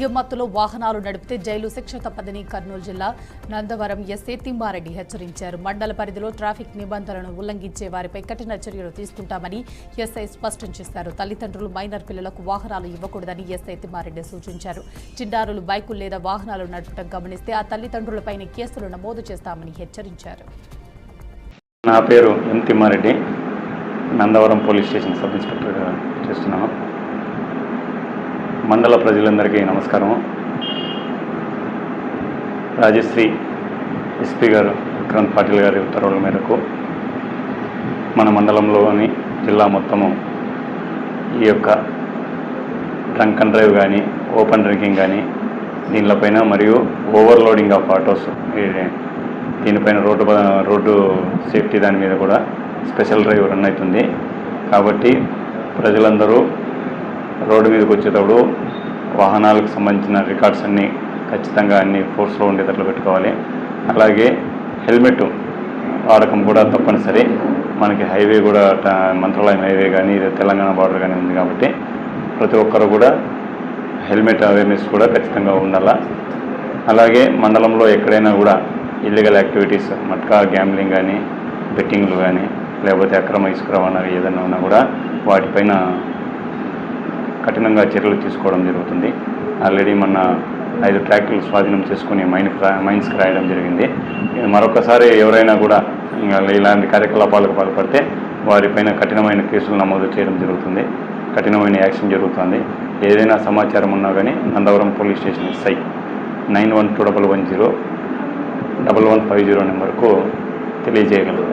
మద్యం మత్తులో వాహనాలు నడిపితే జైలు శిక్ష తప్పదని కర్నూలు జిల్లా నందవరం ఎస్ఏ తిమ్మారెడ్డి హెచ్చరించారు. మండల పరిధిలో ట్రాఫిక్ నిబంధనలను ఉల్లంఘించే వారిపై కఠిన చర్యలు తీసుకుంటామని ఎస్ఐ స్పష్టం చేశారు. తల్లిదండ్రులు మైనర్ పిల్లలకు వాహనాలు ఇవ్వకూడదని ఎస్ఐ తిమ్మారెడ్డి సూచించారు. చిన్నారులు బైకులు లేదా వాహనాలు నడపడం గమనిస్తే ఆ తల్లిదండ్రులపైన కేసులు నమోదు చేస్తామని హెచ్చరించారు. నా పేరు M Thimmareddy. Nandavaram police station sub inspector చేస్తున్నాను. మండల ప్రజలందరికీ నమస్కారం రాజశ్రీ ఎస్పీ గారు విక్రాంత్ పాటిల్ గారి ఉత్తర్వుల మేరకు మన మండలంలోని జిల్లా మొత్తము ఈ యొక్క డ్రంక్ అండ్ డ్రైవ్ కానీ ఓపెన్ డ్రింకింగ్ కానీ దీనిపైన మరియు ఓవర్లోడింగ్ ఆఫ్ ఆటోస్ దీనిపైన రోడ్డు రోడ్డు సేఫ్టీ దాని మీద కూడా స్పెషల్ డ్రైవ్ రన్ అవుతుంది. కాబట్టి ప్రజలందరూ రోడ్డు మీదకి వచ్చేటప్పుడు వాహనాలకు సంబంధించిన రికార్డ్స్ అన్నీ ఖచ్చితంగా అన్ని ఫోర్స్లో ఉండేటట్లు పెట్టుకోవాలి. అలాగే హెల్మెట్ వాడకం కూడా తప్పనిసరి. మనకి హైవే కూడా మంత్రాలయం హైవే కానీ తెలంగాణ బార్డర్ కానీ ఉంది కాబట్టి ప్రతి ఒక్కరు కూడా హెల్మెట్ అవేర్నెస్ కూడా ఖచ్చితంగా ఉండాలా. అలాగే మండలంలో ఎక్కడైనా కూడా ఇల్లీగల్ యాక్టివిటీస్ మట్కా గ్యాంబ్లింగ్ కానీ బెట్టింగ్లు కానీ లేకపోతే అక్రమ ఇసుక రవాణా ఏదైనా ఉన్నా కూడా వాటిపైన కఠినంగా చర్యలు తీసుకోవడం జరుగుతుంది. ఆల్రెడీ మొన్న ఐదు ట్రాక్టర్లు స్వాధీనం చేసుకుని మైన్ మైన్స్కి రాయడం జరిగింది. మరొకసారి ఎవరైనా కూడా ఇలాంటి కార్యకలాపాలకు పాల్పడితే వారిపైన కఠినమైన కేసులు నమోదు చేయడం జరుగుతుంది. కఠినమైన యాక్షన్ జరుగుతుంది. ఏదైనా సమాచారం ఉన్నా కానీ Nandavaram police station SI nine one two double one zero double one five zero నెంబర్కు తెలియజేయగలరు.